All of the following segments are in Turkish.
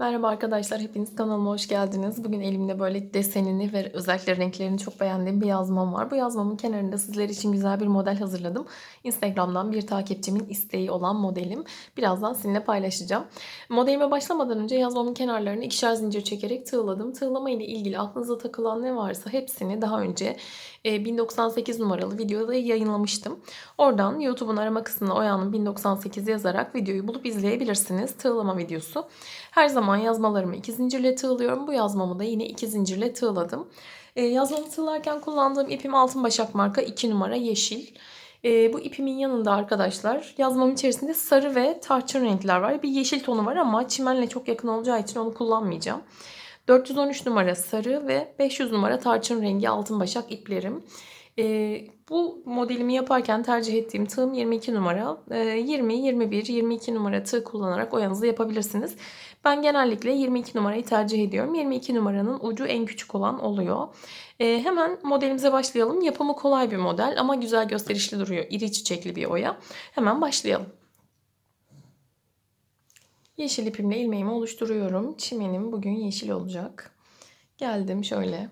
Merhaba arkadaşlar, hepiniz kanalıma hoş geldiniz. Bugün elimde böyle desenini ve özellikle renklerini çok beğendiğim bir yazmam var. Bu yazmamın kenarında sizler için güzel bir model hazırladım. Instagram'dan bir takipçimin isteği olan modelim. Birazdan sizinle paylaşacağım. Modelime başlamadan önce yazmamın kenarlarını ikişer zincir çekerek tığladım. Tığlama ile ilgili aklınıza takılan ne varsa hepsini daha önce e, 1098 numaralı videoda yayınlamıştım. Oradan YouTube'un arama kısmına Oya'nın 1098 yazarak videoyu bulup izleyebilirsiniz. Tığlama videosu. Her zaman yazmalarımı iki zincirle tığlıyorum. Bu yazmamı da yine iki zincirle tığladım. E, yazmamı tığlarken kullandığım ipim Altın Başak marka 2 numara yeşil. E, bu ipimin yanında arkadaşlar yazmamın içerisinde sarı ve tarçın renkler var. Bir yeşil tonu var ama çimenle çok yakın olacağı için onu kullanmayacağım. 413 numara sarı ve 500 numara tarçın rengi altın başak iplerim. Ee, bu modelimi yaparken tercih ettiğim tığım 22 numara. Ee, 20, 21, 22 numara tığ kullanarak oyanızı yapabilirsiniz. Ben genellikle 22 numarayı tercih ediyorum. 22 numaranın ucu en küçük olan oluyor. Ee, hemen modelimize başlayalım. Yapımı kolay bir model ama güzel gösterişli duruyor. İri çiçekli bir oya. Hemen başlayalım. Yeşil ipimle ilmeğimi oluşturuyorum. Çimenim bugün yeşil olacak. Geldim şöyle.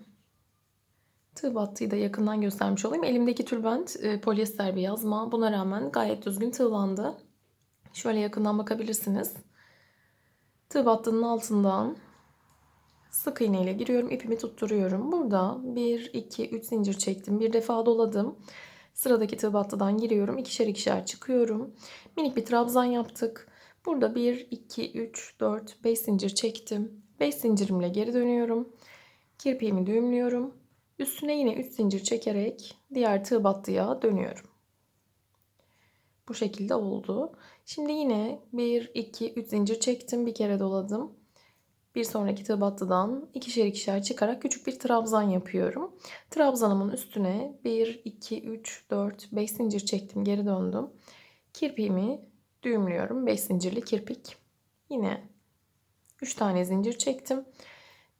Tığ battıyı da yakından göstermiş olayım. Elimdeki tülbent e, polyester bir yazma. Buna rağmen gayet düzgün tığlandı. Şöyle yakından bakabilirsiniz. Tığ battının altından sık iğne ile giriyorum. ipimi tutturuyorum. Burada 1, 2, 3 zincir çektim. Bir defa doladım. Sıradaki tığ battıdan giriyorum. İkişer ikişer çıkıyorum. Minik bir trabzan yaptık. Burada 1, 2, 3, 4, 5 zincir çektim. 5 zincirimle geri dönüyorum. Kirpiğimi düğümlüyorum. Üstüne yine 3 zincir çekerek diğer tığ battıya dönüyorum. Bu şekilde oldu. Şimdi yine 1, 2, 3 zincir çektim. Bir kere doladım. Bir sonraki tığ battıdan ikişer ikişer çıkarak küçük bir trabzan yapıyorum. Trabzanımın üstüne 1, 2, 3, 4, 5 zincir çektim. Geri döndüm. Kirpiğimi düğümlüyorum. 5 zincirli kirpik. Yine 3 tane zincir çektim.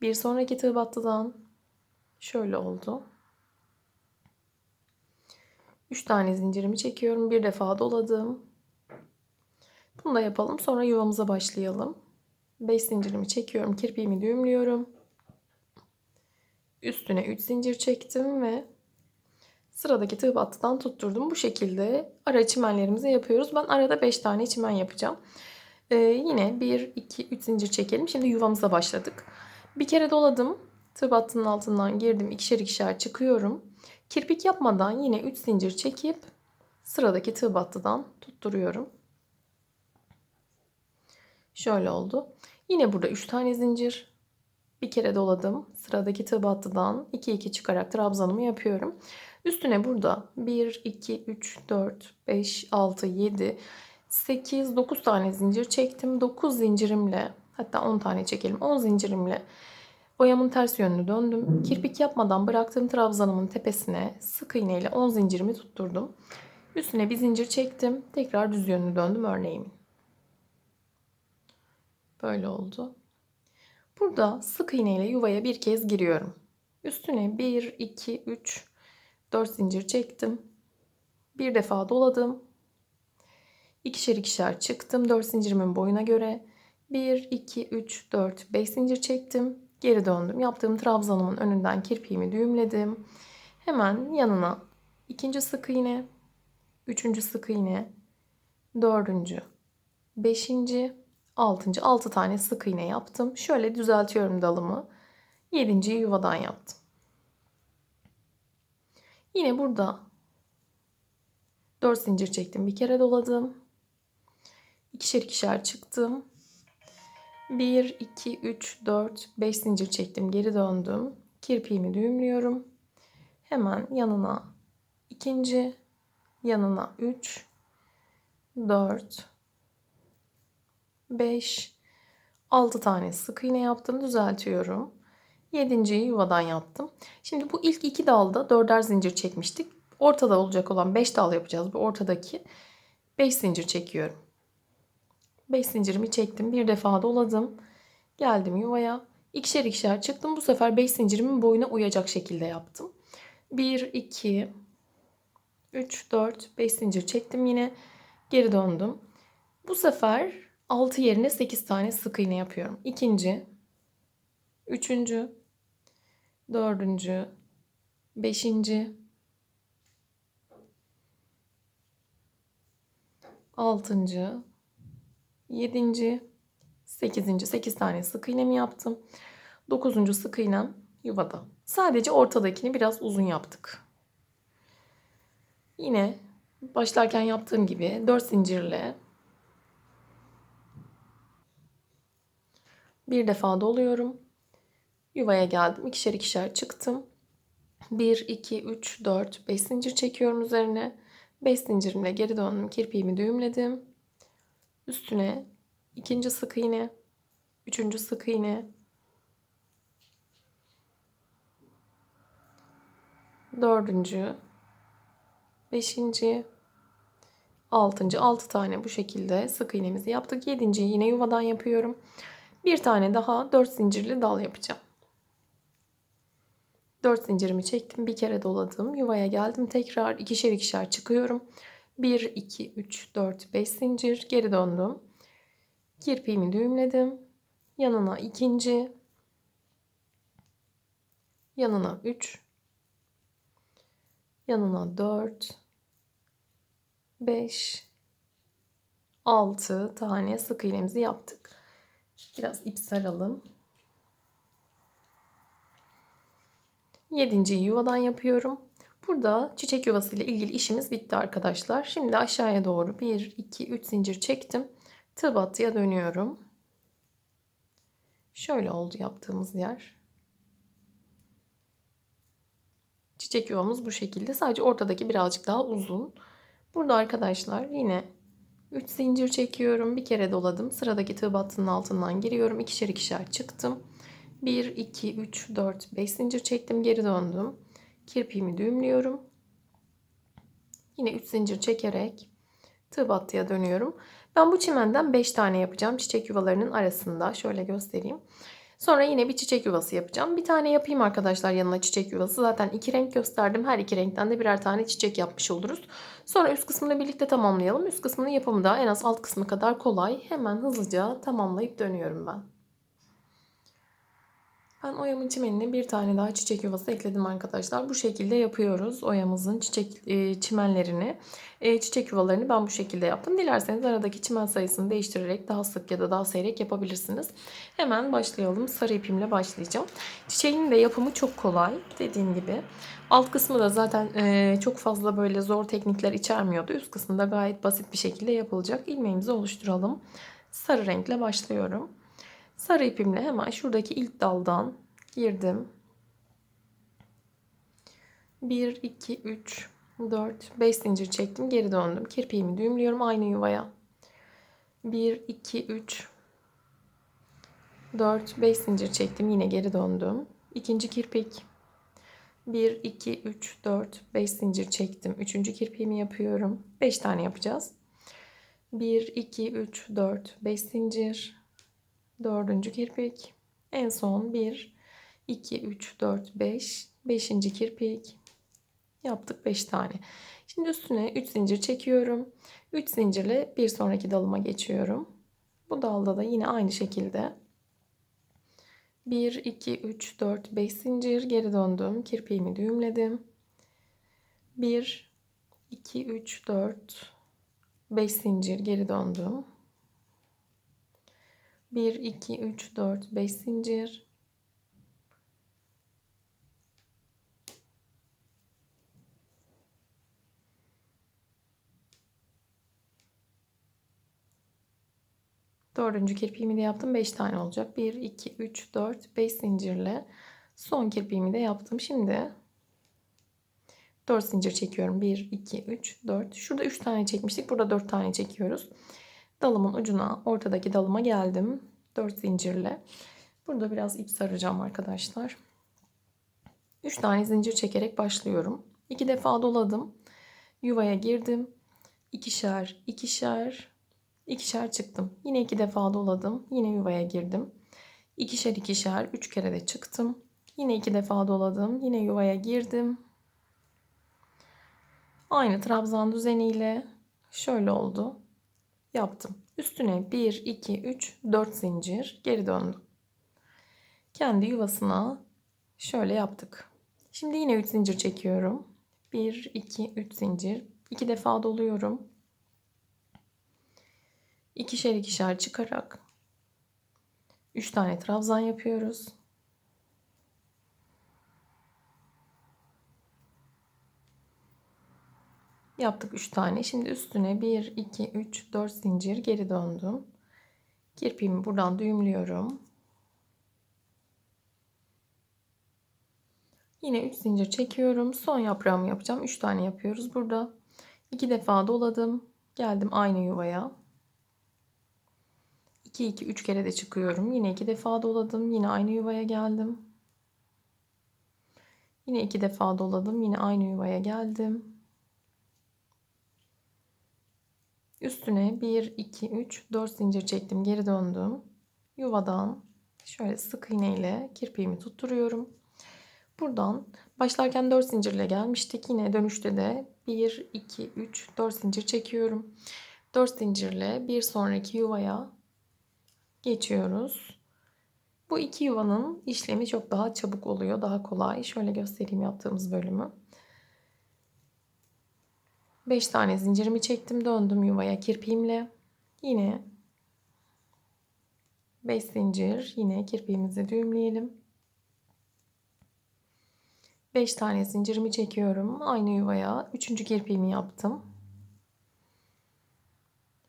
Bir sonraki tığ battıdan şöyle oldu. 3 tane zincirimi çekiyorum. Bir defa doladım. Bunu da yapalım. Sonra yuvamıza başlayalım. 5 zincirimi çekiyorum. Kirpiğimi düğümlüyorum. Üstüne 3 zincir çektim ve sıradaki tığ battıdan tutturdum. Bu şekilde ara çimenlerimizi yapıyoruz. Ben arada 5 tane çimen yapacağım. Ee, yine 1, 2, 3 zincir çekelim. Şimdi yuvamıza başladık. Bir kere doladım. Tığ battının altından girdim. ikişer ikişer çıkıyorum. Kirpik yapmadan yine 3 zincir çekip sıradaki tığ battıdan tutturuyorum. Şöyle oldu. Yine burada 3 tane zincir. Bir kere doladım. Sıradaki tığ battıdan 2 2 çıkarak trabzanımı yapıyorum. Üstüne burada 1 2 3 4 5 6 7 8 9 tane zincir çektim. 9 zincirimle hatta 10 tane çekelim. 10 zincirimle Oyamın ters yönünü döndüm. Kirpik yapmadan bıraktığım trabzanımın tepesine sık iğne ile 10 zincirimi tutturdum. Üstüne bir zincir çektim. Tekrar düz yönünü döndüm örneğimin. Böyle oldu. Burada sık iğne ile yuvaya bir kez giriyorum. Üstüne 1, 2, 3, 4 zincir çektim. Bir defa doladım. İkişer ikişer çıktım 4 zincirimin boyuna göre. 1, 2, 3, 4, 5 zincir çektim. Geri döndüm. Yaptığım trabzanımın önünden kirpiğimi düğümledim. Hemen yanına ikinci sık iğne, üçüncü sık iğne, dördüncü, beşinci, altıncı, altı tane sık iğne yaptım. Şöyle düzeltiyorum dalımı. Yedinciyi yuvadan yaptım. Yine burada 4 zincir çektim. Bir kere doladım. İkişer ikişer çıktım. 1, 2, 3, 4, 5 zincir çektim. Geri döndüm. Kirpiğimi düğümlüyorum. Hemen yanına ikinci, yanına 3, 4, 5, 6 tane sık iğne yaptım. Düzeltiyorum. 7.yi yuvadan yaptım. Şimdi bu ilk iki dalda dörder zincir çekmiştik. Ortada olacak olan 5 dal yapacağız. Bu ortadaki 5 zincir çekiyorum. 5 zincirimi çektim. Bir defa doladım. Geldim yuvaya. İkişer ikişer çıktım. Bu sefer 5 zincirimin boyuna uyacak şekilde yaptım. 1, 2, 3, 4, 5 zincir çektim yine. Geri döndüm. Bu sefer 6 yerine 8 tane sık iğne yapıyorum. İkinci, üçüncü, dördüncü, beşinci, altıncı, yedinci, sekizinci, sekiz tane sık iğnemi yaptım. Dokuzuncu sık iğnem yuvada. Sadece ortadakini biraz uzun yaptık. Yine başlarken yaptığım gibi 4 zincirle bir defa doluyorum. Yuvaya geldim. ikişer ikişer çıktım. 1, 2, 3, 4, 5 zincir çekiyorum üzerine. 5 zincirimle geri döndüm. Kirpiğimi düğümledim. Üstüne ikinci sık iğne, üçüncü sık iğne, dördüncü, beşinci, altıncı, altı tane bu şekilde sık iğnemizi yaptık. Yedinciyi yine yuvadan yapıyorum. Bir tane daha dört zincirli dal yapacağım. Dört zincirimi çektim. Bir kere doladım. Yuvaya geldim. Tekrar ikişer ikişer çıkıyorum. 1, 2, 3, 4, 5 zincir. Geri döndüm. Kirpiğimi düğümledim. Yanına ikinci. Yanına 3. Yanına 4. 5. 6 tane sık iğnemizi yaptık. Biraz ip saralım. Yedinciyi yuvadan yapıyorum. Burada çiçek yuvası ile ilgili işimiz bitti arkadaşlar. Şimdi aşağıya doğru 1, 2, 3 zincir çektim. Tığ battıya dönüyorum. Şöyle oldu yaptığımız yer. Çiçek yuvamız bu şekilde. Sadece ortadaki birazcık daha uzun. Burada arkadaşlar yine 3 zincir çekiyorum. Bir kere doladım. Sıradaki tığ battının altından giriyorum. İkişer ikişer çıktım. 1, 2, 3, 4, 5 zincir çektim. Geri döndüm. Kirpiğimi düğümlüyorum. Yine 3 zincir çekerek tığ battıya dönüyorum. Ben bu çimenden 5 tane yapacağım çiçek yuvalarının arasında. Şöyle göstereyim. Sonra yine bir çiçek yuvası yapacağım. Bir tane yapayım arkadaşlar yanına çiçek yuvası. Zaten iki renk gösterdim. Her iki renkten de birer tane çiçek yapmış oluruz. Sonra üst kısmını birlikte tamamlayalım. Üst kısmının yapımı da en az alt kısmı kadar kolay. Hemen hızlıca tamamlayıp dönüyorum ben. Ben oyamın çimenine bir tane daha çiçek yuvası ekledim arkadaşlar. Bu şekilde yapıyoruz oyamızın çiçek e, çimenlerini. E, çiçek yuvalarını ben bu şekilde yaptım. Dilerseniz aradaki çimen sayısını değiştirerek daha sık ya da daha seyrek yapabilirsiniz. Hemen başlayalım. Sarı ipimle başlayacağım. Çiçeğin de yapımı çok kolay. Dediğim gibi. Alt kısmı da zaten e, çok fazla böyle zor teknikler içermiyordu. Üst kısmında gayet basit bir şekilde yapılacak. İlmeğimizi oluşturalım. Sarı renkle başlıyorum. Sarı ipimle hemen şuradaki ilk daldan girdim. 1, 2, 3, 4, 5 zincir çektim. Geri döndüm. Kirpiğimi düğümlüyorum aynı yuvaya. 1, 2, 3, 4, 5 zincir çektim. Yine geri döndüm. İkinci kirpik. 1, 2, 3, 4, 5 zincir çektim. Üçüncü kirpiğimi yapıyorum. 5 tane yapacağız. 1, 2, 3, 4, 5 zincir. Dördüncü kirpik. En son 1, 2, 3, 4, 5. Beşinci kirpik. Yaptık 5 tane. Şimdi üstüne 3 zincir çekiyorum. 3 zincirle bir sonraki dalıma geçiyorum. Bu dalda da yine aynı şekilde 1, 2, 3, 4, 5 zincir geri döndüm. Kirpiğimi düğümledim. 1, 2, 3, 4, 5 zincir geri döndüm. 1, 2, 3, 4, 5 zincir. Dördüncü kirpiğimi de yaptım. 5 tane olacak. 1, 2, 3, 4, 5 zincirle son kirpiğimi de yaptım. Şimdi 4 zincir çekiyorum. 1, 2, 3, 4. Şurada 3 tane çekmiştik. Burada 4 tane çekiyoruz. Dalımın ucuna ortadaki dalıma geldim. 4 zincirle. Burada biraz ip saracağım arkadaşlar. 3 tane zincir çekerek başlıyorum. 2 defa doladım. Yuvaya girdim. İkişer, ikişer, ikişer çıktım. Yine 2 defa doladım. Yine yuvaya girdim. İkişer, ikişer, 3 kere de çıktım. Yine 2 defa doladım. Yine yuvaya girdim. Aynı trabzan düzeniyle şöyle oldu yaptım. Üstüne 1, 2, 3, 4 zincir geri döndüm. Kendi yuvasına şöyle yaptık. Şimdi yine 3 zincir çekiyorum. 1, 2, 3 zincir. 2 defa doluyorum. İkişer ikişer çıkarak 3 tane trabzan yapıyoruz. Yaptık 3 tane. Şimdi üstüne 1, 2, 3, 4 zincir geri döndüm. Kirpiğimi buradan düğümlüyorum. Yine 3 zincir çekiyorum. Son yaprağımı yapacağım. 3 tane yapıyoruz burada. 2 defa doladım. Geldim aynı yuvaya. 2 2 3 kere de çıkıyorum. Yine 2 defa doladım. Yine aynı yuvaya geldim. Yine 2 defa doladım. Yine aynı yuvaya geldim. Üstüne 1 2 3 4 zincir çektim. Geri döndüm. Yuvadan şöyle sık iğne ile kirpiğimi tutturuyorum. Buradan başlarken 4 zincirle gelmiştik. Yine dönüşte de 1, 2, 3, 4 zincir çekiyorum. 4 zincirle bir sonraki yuvaya geçiyoruz. Bu iki yuvanın işlemi çok daha çabuk oluyor. Daha kolay. Şöyle göstereyim yaptığımız bölümü. 5 tane zincirimi çektim. Döndüm yuvaya kirpiğimle. Yine 5 zincir. Yine kirpiğimizi düğümleyelim. 5 tane zincirimi çekiyorum. Aynı yuvaya 3. kirpiğimi yaptım.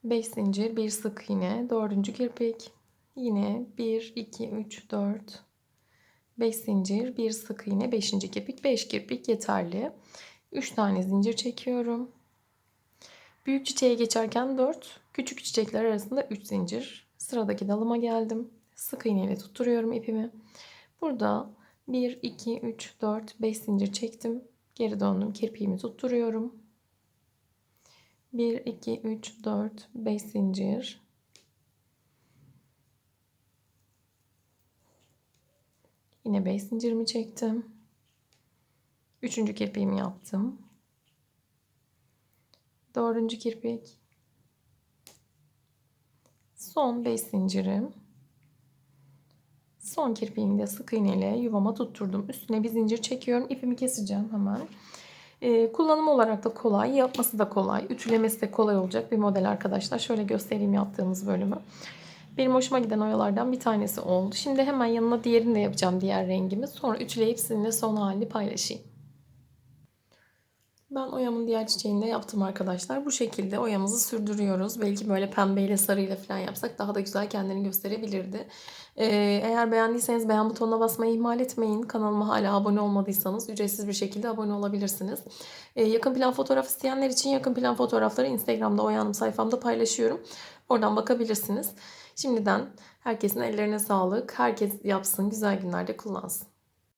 5 zincir, bir sık iğne, 4. kirpik. Yine 1 2 3 4 5 zincir, bir sık iğne, 5. kirpik, 5 kirpik yeterli. 3 tane zincir çekiyorum. Büyük çiçeğe geçerken 4, küçük çiçekler arasında 3 zincir. Sıradaki dalıma geldim. Sık iğne ile tutturuyorum ipimi. Burada 1, 2, 3, 4, 5 zincir çektim. Geri döndüm. Kirpiğimi tutturuyorum. 1, 2, 3, 4, 5 zincir. Yine 5 zincirimi çektim. Üçüncü kirpiğimi yaptım. Dördüncü kirpik. Son 5 zincirim. Son kirpiğimi de sık iğne ile yuvama tutturdum. Üstüne bir zincir çekiyorum. İpimi keseceğim hemen. Ee, kullanım olarak da kolay. Yapması da kolay. Ütülemesi de kolay olacak bir model arkadaşlar. Şöyle göstereyim yaptığımız bölümü. Benim hoşuma giden oyalardan bir tanesi oldu. Şimdi hemen yanına diğerini de yapacağım diğer rengimi. Sonra ütüleyip sizinle son halini paylaşayım. Ben oyamın diğer çiçeğini de yaptım arkadaşlar. Bu şekilde oyamızı sürdürüyoruz. Belki böyle pembeyle sarıyla falan yapsak daha da güzel kendini gösterebilirdi. Ee, eğer beğendiyseniz beğen butonuna basmayı ihmal etmeyin. Kanalıma hala abone olmadıysanız ücretsiz bir şekilde abone olabilirsiniz. Ee, yakın plan fotoğraf isteyenler için yakın plan fotoğrafları Instagram'da Oyanım sayfamda paylaşıyorum. Oradan bakabilirsiniz. Şimdiden herkesin ellerine sağlık. Herkes yapsın, güzel günlerde kullansın.